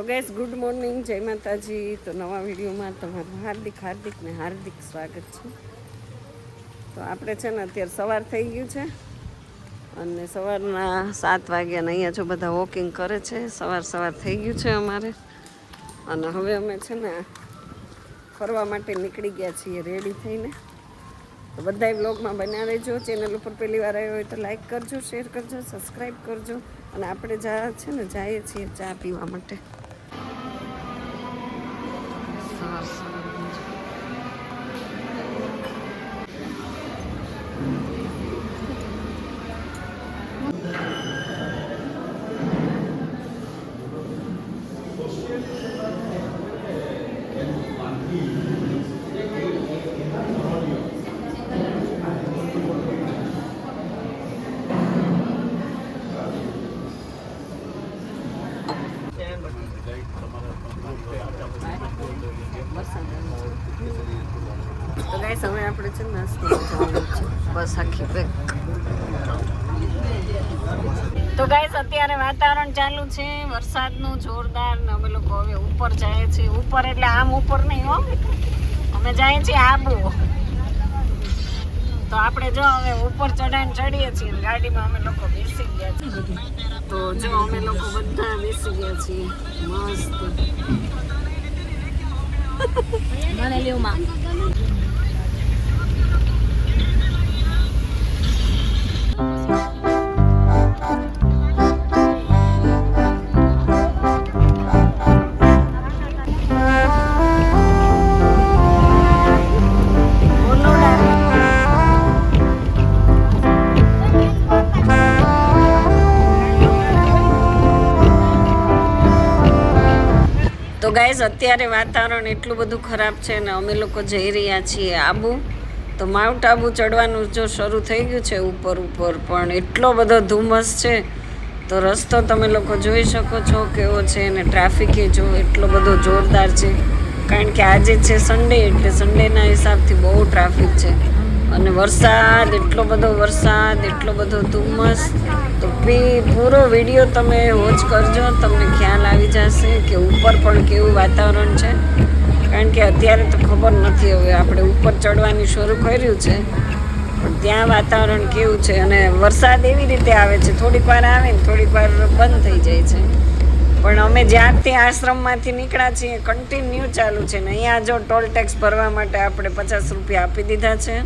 તો gas good morning જય માતાજી. તો નવા વિડીયોમાં તમારું હાર્દિક હાર્દિક ને હાર્દિક સ્વાગત છે. તો આપણે છે ને અત્યારે સવાર થઈ ગયું છે અને સવારના સાત વાગ્યા ને અહીંયા જો બધા વોકિંગ કરે છે. સવાર સવાર થઈ ગયું છે અમારે. અને હવે અમે છે ને ફરવા માટે નીકળી ગયા છીએ રેડી થઈને. તો બધાય બ્લોગમાં બન્યા રહેજો ચેનલ ઉપર પહેલી વાર આવ્યો હોય તો લાઈક કરજો શેર કરજો સબસ્ક્રાઈબ કરજો. અને આપણે જા છે ને, જઈએ છીએ ચા પીવા માટે. તો ગાઈસ, હવે આપણે છે નાસ્તો બસ, આખી પેક તો ગાઈસ, અત્યારે વાતાવરણ ચાલુ છે. વરસાદનું જોરદાર ને અમે લોકો હવે ઉપર જાય છે. ઉપર એટલે આમ ઉપર નહીં, હો. અમે જાય છીએ આબુ. તો આપણે જો હવે ઉપર ચડાઈને ચડીએ છીએ ગાડીમાં અમે લોકો બેસી ગયા છીએ. તો જો અમે લોકો બધા બેસી ગયા છીએ. મસ્ત. મને લેવું ગાઈઝ અત્યારે વાતાવરણ એટલું બધું ખરાબ છે ને અમે લોકો જઈ રહ્યા છીએ આબુ. તો માઉન્ટ આબુ ચડવાનું જો શરૂ થઈ ગયું છે ઉપર ઉપર, પણ એટલો બધો ધુમ્મસ છે. તો રસ્તો તમે લોકો જોઈ શકો છો કેવો છે અને ટ્રાફિકે જો એટલો બધો જોરદાર છે. કારણ કે આજે છે સન્ડે એટલે સન્ડેના હિસાબથી બહુ ટ્રાફિક છે. અને વરસાદ, એટલો બધો વરસાદ, એટલો બધો ધુમ્મસ. તો પી પૂરો વીડિયો તમે વોચ કરજો, તમને ખ્યાલ આવી જશે કે ઉપર પણ કેવું વાતાવરણ છે. કારણ કે અત્યારે તો ખબર નથી હવે, આપણે ઉપર ચડવાની શરૂ કર્યું છે. પણ ત્યાં વાતાવરણ કેવું છે અને વરસાદ એવી રીતે આવે છે, થોડીક વાર આવે ને થોડીક વાર બંધ થઈ જાય છે. પણ અમે જ્યારથી આશ્રમમાંથી નીકળ્યા છીએ કન્ટિન્યુ ચાલુ છે ને. અહીંયા જો ટોલ ટેક્સ ભરવા માટે આપણે પચાસ રૂપિયા આપી દીધા છે.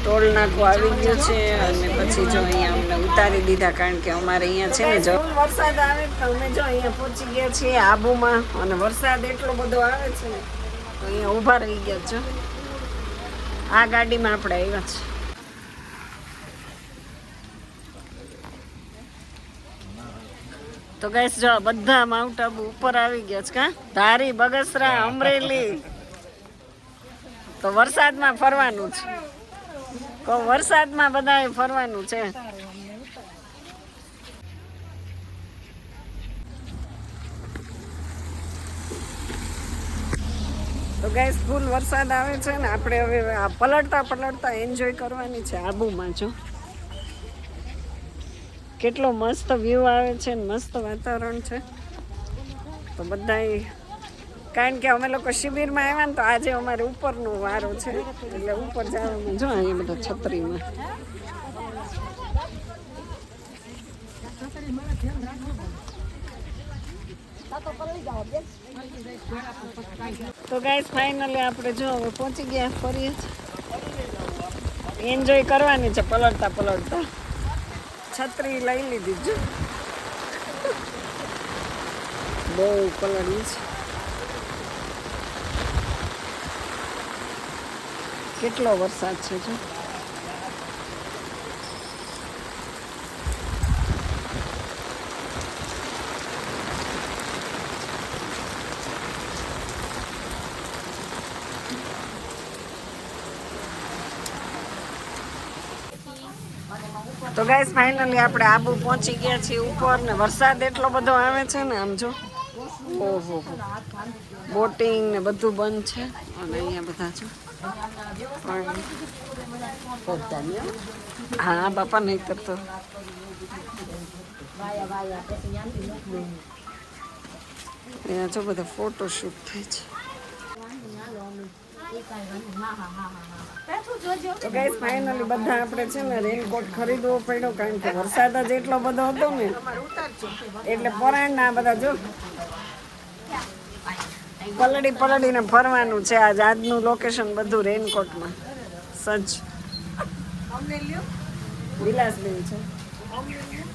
ટોલ નાકું આવી ગયું છે અને પછી જો અહીંયા અમને ઉતારી દીધા કારણ કે અમારે અહીંયા છે ને જો વરસાદ આવે તો અમે જો અહીંયા પહોંચી ગયા છીએ આબુમાં અને વરસાદ એટલો બધો આવે છે ને, તો અહીંયા ઊભા રહી ગયા છો. આ ગાડીમાં આપણે આવ્યા છે તો ગઈસ જો બધા માઉન્ટ આબુ ઉપર આવી ગયા છે, કા? ધારી, બગસરા, અમરેલી. તો વરસાદમાં ફરવાનું છે. કહો વરસાદમાં બધાએ ફરવાનું છે. તો ગેસ ફૂલ વરસાદ આવે છે ને, આપણે હવે આ પલટતા પલટતા એન્જોય કરવાની છે આબુમાં, જો. કેટલો મસ્ત વ્યૂ આવે છે મસ્ત વાતાવરણ છે. તો બધાય, કારણ કે અમે લોકો શિબિરમાં આવ્યા ને તો આજે અમારે ઉપરનો વારો છે. એટલે ઉપર જવામાં જો અહીંયા બધા છત્રીમાં. તો ગાઈસ ફાઇનલી આપણે જો હવે પહોંચી ગયા, ફરીએ એન્જોય કરવાની છે, પલળતા પલળતા. છત્રી લઈ લીધી જો બહુ પલળી છે. કેટલો વરસાદ છે જો? ગાઈસ ફાઇનલી આપણે આબુ પહોંચી ગયા છીએ ઉપર ને વરસાદ એટલો બધો આવે છે ને આમ જો. ઓહો. બોટિંગ ને બધું બંધ છે. અને અહીંયા બધા જો હા બાપા નહીં કરતો અહીંયા જો બધા ફોટોશૂટ થાય છે. તો ગાઈસ ફાઇનલી બધા આપણે છે ને રેનકોટ ખરીદવો પડ્યો કારણ કે વરસાદ જ એટલો બધો હતો ને. એટલે પરાણના બધા જો પલડી પલડીને ફરવાનું છે આજ આજનું લોકેશન બધું રેનકોટમાં સજ્જ. વિલાસબેન છે.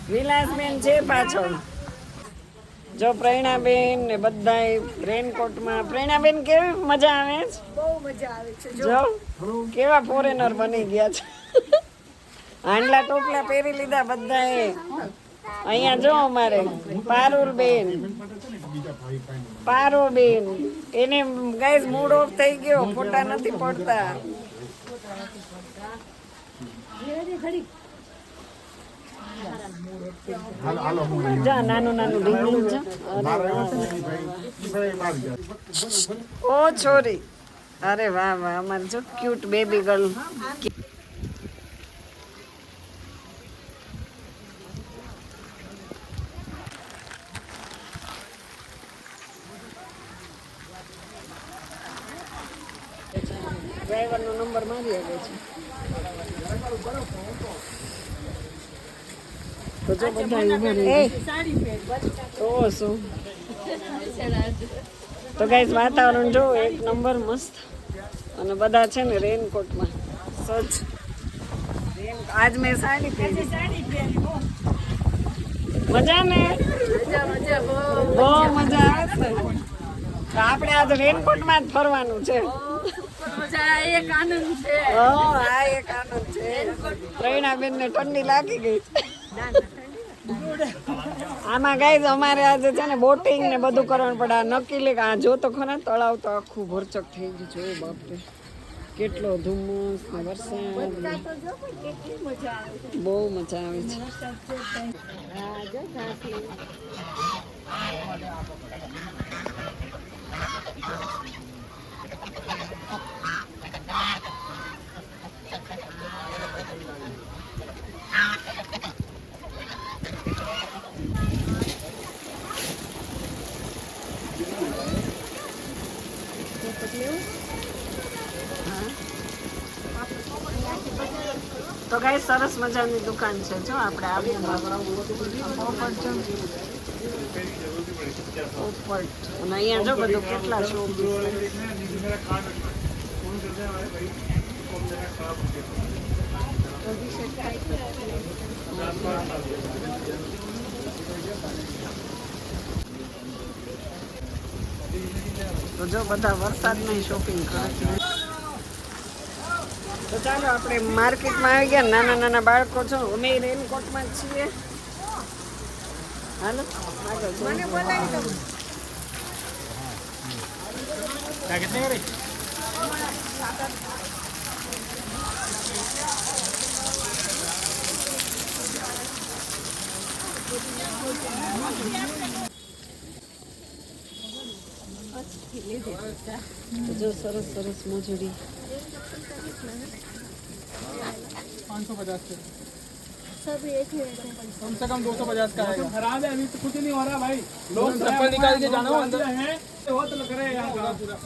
વિલાસબેન છે પાછળ. જો પ્રેરણાબેન ને બધા રેનકોટમાં પ્રેરણાબેન કેવી મજા આવે? છે બહુ મજા આવે છે જો. કેવા ફોરેનર બની ગયા છે. હાંડલા ટોપલા પહેરી લીધા બધાએ. અહીંયા જો અમારે પારુલ બેન પારો બેન એને ગાઈસ મૂડ ઓફ થઈ ગયો ફોટા નથી પડતા. જા નાનું નાનું ઢીંગલું છે ઓ છોરી. અરે વાહ વાહ અમારે જો ક્યુટ બેબી ગર્લ ડ્રાઈવરનો નંબર મારી આવે છે. તો જો બધા ઊભા રહી. તો શું? તો ગાઈઝ વાતાવરણ જો એક નંબર મસ્ત. અને બધા છે ને રેનકોટમાં સજ આજ મેં સાડી પહેરી. મજા ને? બહુ મજા. આવે તો આપણે આજ રેનકોટમાં જ ફરવાનું છે. એક આનંદ છે. હા આ એક આનંદ છે. પ્રવીણાબેન ને ઠંડી લાગી ગઈ. છે આમાં ગાઈઝ અમારે આજે છે ને બોટિંગ ને બધું કરવાનું પડે. આ નક્કી લે આ જો તો ખરા તળાવ તો આખું ભરચક થઈ ગયું છે બાપરે. કેટલો ધુમ્મસ ને વરસાદ. બહુ મજા આવે છે. તો ગાય સરસ મજાની દુકાન છે જો આપણે આવીએ. પોપટ અને અહીંયા જો બધું કેટલા શોપ તો જો બધા વરસાદમાં શોપિંગ કરે તો ચાલો આપણે માર્કેટમાં આવી ગયા. નાના નાના બાળકો છો. અમે રેનકોટમાં જ છીએ. હાલો મને બોલાવી જો સરસ સરસ મોજડી. पाँच सौ पचास के कम से कम दो सौ पचास का आएगा खराब है अभी तो कुछ नहीं हो रहा भाई लोग चप्पल निकाल के जाना अंदर है हो तो लग रहा है यहाँ पूरा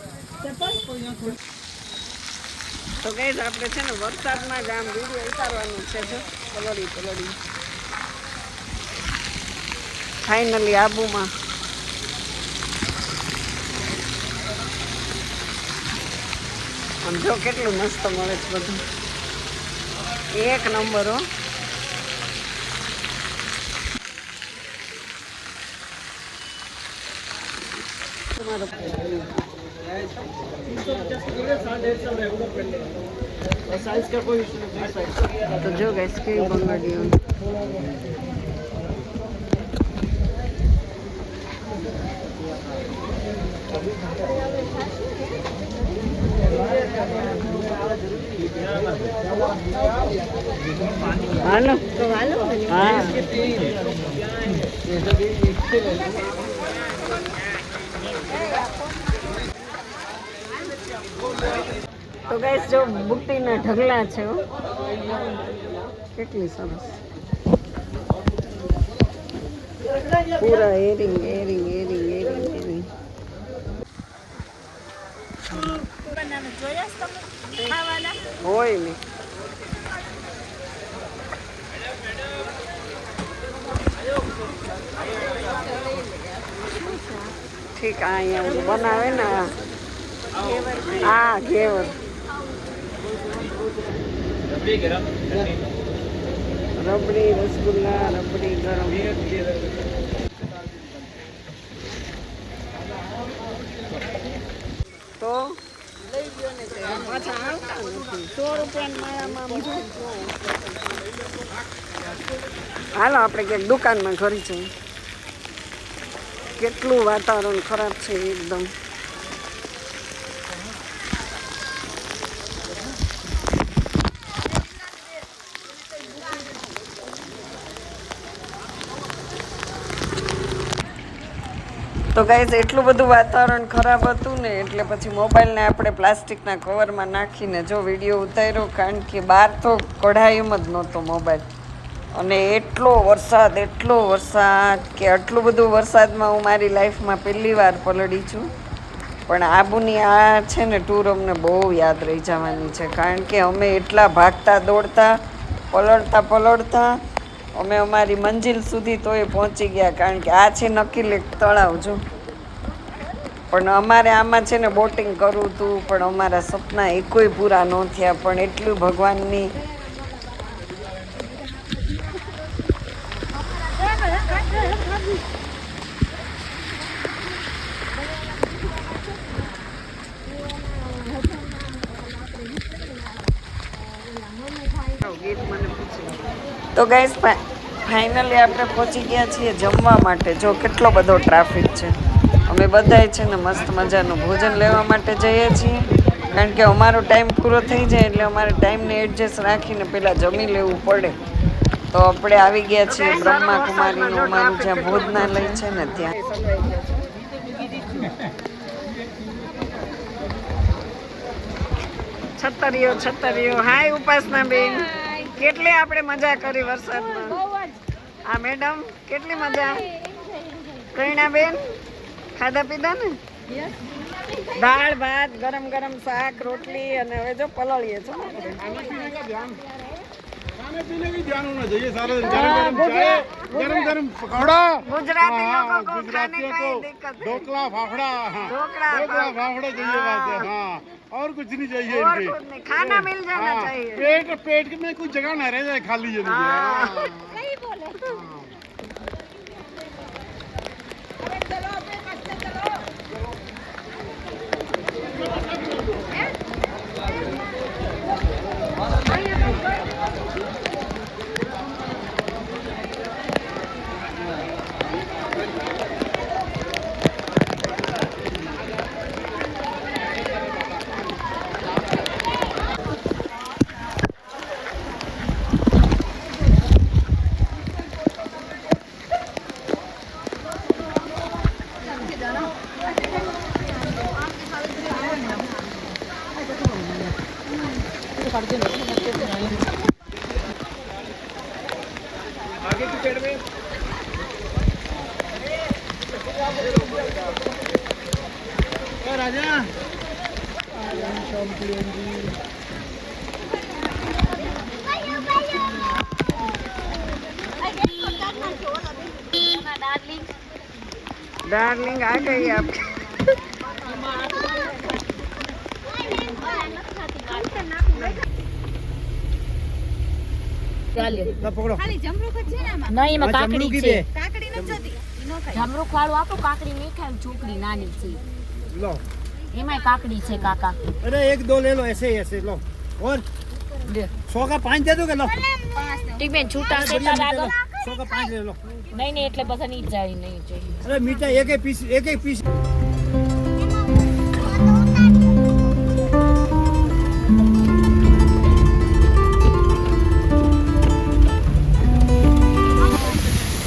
તો ગઈ આપણે છે ને વરસાદમાં જ આમ વિડીયો ઉતારવાનું છે જો પલળી પલળી ફાઇનલી આબુમાં અને જો કેટલું મસ્ત મળે છે બધું એક નંબર હો તો જો ગેસ કેવી બંગડીઓ હાલો. હા. તો ગાઈસ જો બુટ્ટીના ઢગલા છે. કેટલી સરસ. પૂરા એરિંગ એરિંગ એરિંગ ખાવાના હોય ને. ઠીક અહીંયા બનાવે ને હા ઘેવર. રબડી રસગુલ્લા રબડી ગરમ તો પાછા આવતા નથી સો રૂપિયાની માળામાં આમ જો. હાલો આપણે ક્યાંક દુકાનમાં ઘરી છે કેટલું વાતાવરણ ખરાબ છે એકદમ. તો ગાઈઝ એટલું બધું વાતાવરણ ખરાબ હતું ને, એટલે પછી મોબાઈલને આપણે પ્લાસ્ટિકના કવરમાં નાખીને જો વીડિયો ઉતાર્યો, કારણ કે બહાર તો કઢાય એમ જ નહોતો મોબાઈલ અને એટલો વરસાદ એટલો વરસાદ કે આટલું બધું વરસાદમાં હું મારી લાઈફમાં પહેલી વાર પલળી છું. પણ આબુની આ છે ને ટૂર અમને બહુ યાદ રહી જવાની છે, કારણ કે અમે એટલા ભાગતા દોડતા, પલળતા પલળતા અમે અમારી મંજિલ સુધી તોય પહોંચી ગયા, કારણ કે આ છે નકીલ એક તળાવ, જો. પણ અમારે આમાં છે ને બોટિંગ કરવું હતું, પણ અમારા સપના એકોય પૂરા ન થયા, પણ એટલું ભગવાનની તો ગાઈસ ફાઇનલી આપણે પહોંચી ગયા છીએ જમવા માટે. જો કેટલો બધો ટ્રાફિક છે. અમે બધાય છે ને મસ્ત મજાનું ભોજન લેવા માટે જઈએ છીએ. કારણ કે અમારો ટાઈમ પૂરો થઈ જાય એટલે અમારે ટાઈમને એડજસ્ટ રાખીને પહેલાં જમી લેવું પડે. તો આપણે આવી ગયા છીએ બ્રહ્મા કુમારીનું અમારું જ્યાં ભોજનાલય છે ને ત્યાં. છતરીઓ છતરીઓ હાય ઉપાસના બેન. કેટલી આપણે મજા કરી વરસાદમાં? આ મેડમ, કેટલી મજા? કઈના બેન ખાધા પીધા ને? દાળ, ભાત, ગરમ ગરમ શાક, રોટલી અને હવે જો પલળીએ છો. खाने पीने का ध्यान होना चाहिए सारा दिन गरम गरम चाय गरम गरम पकौड़ा। गुजराती हाँ, लोगों को गुजरातियों को ढोकला फाफड़ा हाँ, ढोकला, फाफड़ा। चाहिए बस हाँ और कुछ नहीं चाहिए और इनके। खाना मिल जाना हाँ, चाहिए। पेट पेट में कुछ जगह ना रह जाए खाली ये એમાં આ કાકડી જમરૂકી છે બે. કાકડી નથી જતી ઈ નો ખાય જમરૂખ વાળું આપો કાકડી નહીં ખાય છોકરી નાની છે लो એમાંય કાકડી છે કાકા अरे एक दो ले लो ऐसे ही ऐसे लो और सौ का पाँच दे दोगे लो ઠીક બેન છૂટા છે बढ़िया તારા मीठा આગળ लो सौ का पाँच ले लो નહીં નહીં એટલે બધાની જાય નહીં જોઈએ અરે મીઠાઈ એકે પીસ એકે પીસ.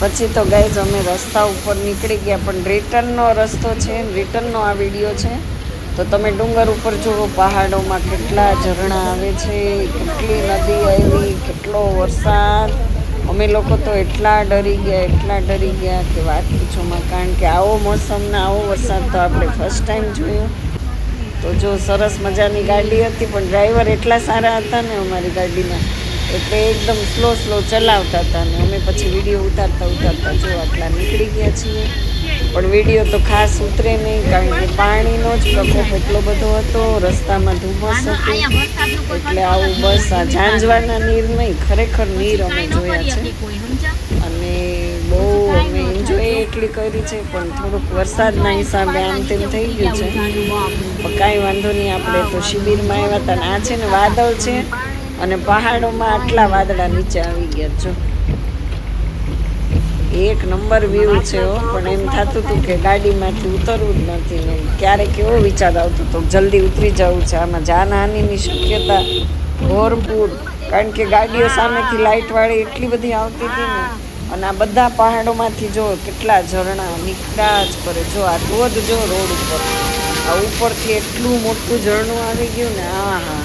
પછી તો ગાઈઝ અમે રસ્તા ઉપર નીકળી ગયા પણ રિટર્નનો રસ્તો છે રિટર્નનો આ વીડિયો છે. તો તમે ડુંગર ઉપર જુઓ પહાડોમાં કેટલા ઝરણા આવે છે કેટલી નદી આવી કેટલો વરસાદ. અમે લોકો તો એટલા ડરી ગયા, એટલા ડરી ગયા કે વાત પૂછોમાં કારણ કે આવો મોસમ ને આવો વરસાદ તો આપણે ફર્સ્ટ ટાઈમ જોયો. તો જો સરસ મજાની ગાડી હતી, પણ ડ્રાઈવર એટલા સારા હતા ને અમારી ગાડીના એટલે એકદમ સ્લો સ્લો ચલાવતા હતા ને અમે પછી વીડિયો ઉતારતા ઉતારતા જો આટલા નીકળી ગયા છીએ. પણ વીડિયો તો ખાસ ઉતરે નહીં કારણ કે પાણીનો જ પ્રકોપ એટલો બધો હતો રસ્તામાં ધુમ્મસ હતું. એટલે આવું બસ આ ઝાંઝવાના નીર નહીં ખરેખર નીર અમે જોયા છે. અને બહુ અમે એન્જોય એટલી કરી છે પણ થોડુંક વરસાદના હિસાબે આમ તેમ થઈ ગયું છે. પણ કાંઈ વાંધો નહીં આપણે તો શિબિરમાં આવ્યા હતા આ છે ને વાદળ છે અને પહાડોમાં આટલા વાદળા નીચે આવી ગયા જો એક નંબર વ્યૂ છે પણ એમ થતું હતું કે ગાડીમાંથી ઉતરવું જ નથી ને ક્યારેક એવો વિચાર આવતો હતો જલ્દી ઉતરી જવું છે. આમાં જાનહાનિની શક્યતા ભરપૂર, કારણ કે ગાડીઓ સામેથી લાઇટવાળી એટલી બધી આવતી હતી ને. અને આ બધા પહાડોમાંથી જો કેટલા ઝરણા નીકળ્યા કરે. જો આ ધોધ જો રોડ ઉપર, આ ઉપરથી એટલું મોટું ઝરણું આવી ગયું ને હા હા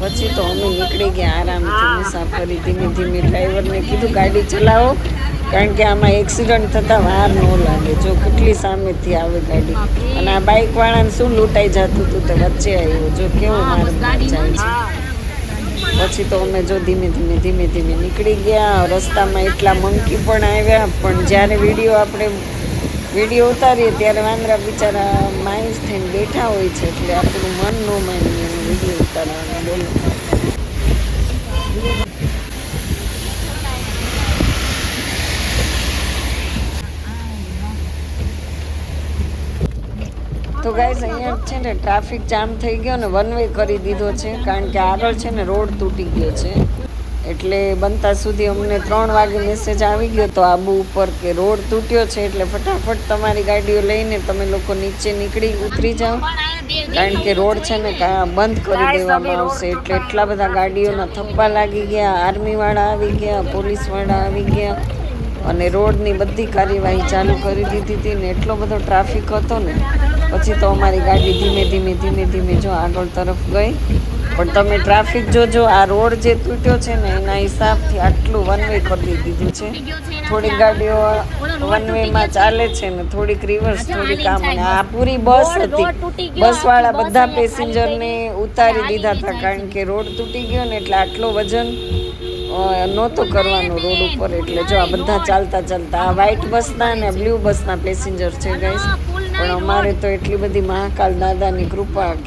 પછી તો અમે નીકળી ગયા આરામથી મુસાફરી ધીમે ધીમે. ડ્રાઈવરને કીધું, ગાડી ચલાવો. કારણ કે આમાં એક્સિડન્ટ થતાં વાર ન લાગે. જો કેટલી સામેથી આવે ગાડી. અને આ બાઇક વાળાને શું લૂંટાઈ જતું હતું તે વચ્ચે આવ્યો. જો કેવો માર જાય છે. પછી તો અમે જો ધીમે ધીમે ધીમે ધીમે નીકળી ગયા. રસ્તામાં એટલા મંકી પણ આવ્યા. પણ જ્યારે વીડિયો આપણે વીડિયો ઉતારીએ ત્યારે વાંદરા બિચારા માયુસ થઈને બેઠા હોય છે. એટલે આપણું મન ન માની. અને તો ગાઈઝ અહીંયા છે ને ટ્રાફિક જામ થઈ ગયો ને વન વે કરી દીધો છે, કારણ કે આગળ છે ને રોડ તૂટી ગયો છે. એટલે બનતા સુધી અમને ત્રણ વાગે મેસેજ આવી ગયો તો આબુ ઉપર કે રોડ તૂટ્યો છે એટલે ફટાફટ તમારી ગાડીઓ લઈને તમે લોકો નીચે નીકળી ઉતરી જાઓ. કારણ કે રોડ છે ને કા બંધ કરી દેવામાં આવશે એટલે એટલા બધા ગાડીઓના થપ્પા લાગી ગયા આર્મીવાળા આવી ગયા પોલીસવાળા આવી ગયા અને રોડની બધી કાર્યવાહી ચાલુ કરી દીધી હતી ને એટલો બધો ટ્રાફિક હતો ને પછી તો અમારી ગાડી ધીમે ધીમે ધીમે ધીમે જો આગળ તરફ ગઈ. પણ તમે ટ્રાફિક જોજો આ રોડ જે તૂટ્યો છે ને એના હિસાબથી આટલું વન વે કરી દીધું છે. થોડીક ગાડીઓ વન વેમાં ચાલે છે ને થોડીક રિવર્સ થોડીક આમ. અને આ પૂરી બસ હતી. બસ વાળા બધા પેસેન્જરને ઉતારી દીધા હતા કારણ કે રોડ તૂટી ગયો ને એટલે આટલો વજન નહોતો કરવાનો રોડ ઉપર. એટલે જો આ બધા ચાલતા ચાલતા આ વ્હાઈટ બસના અને બ્લુ બસના પેસેન્જર છે ગાઈસ પણ અમારે તો એટલી બધી મહાકાલ દાદાની કૃપા કે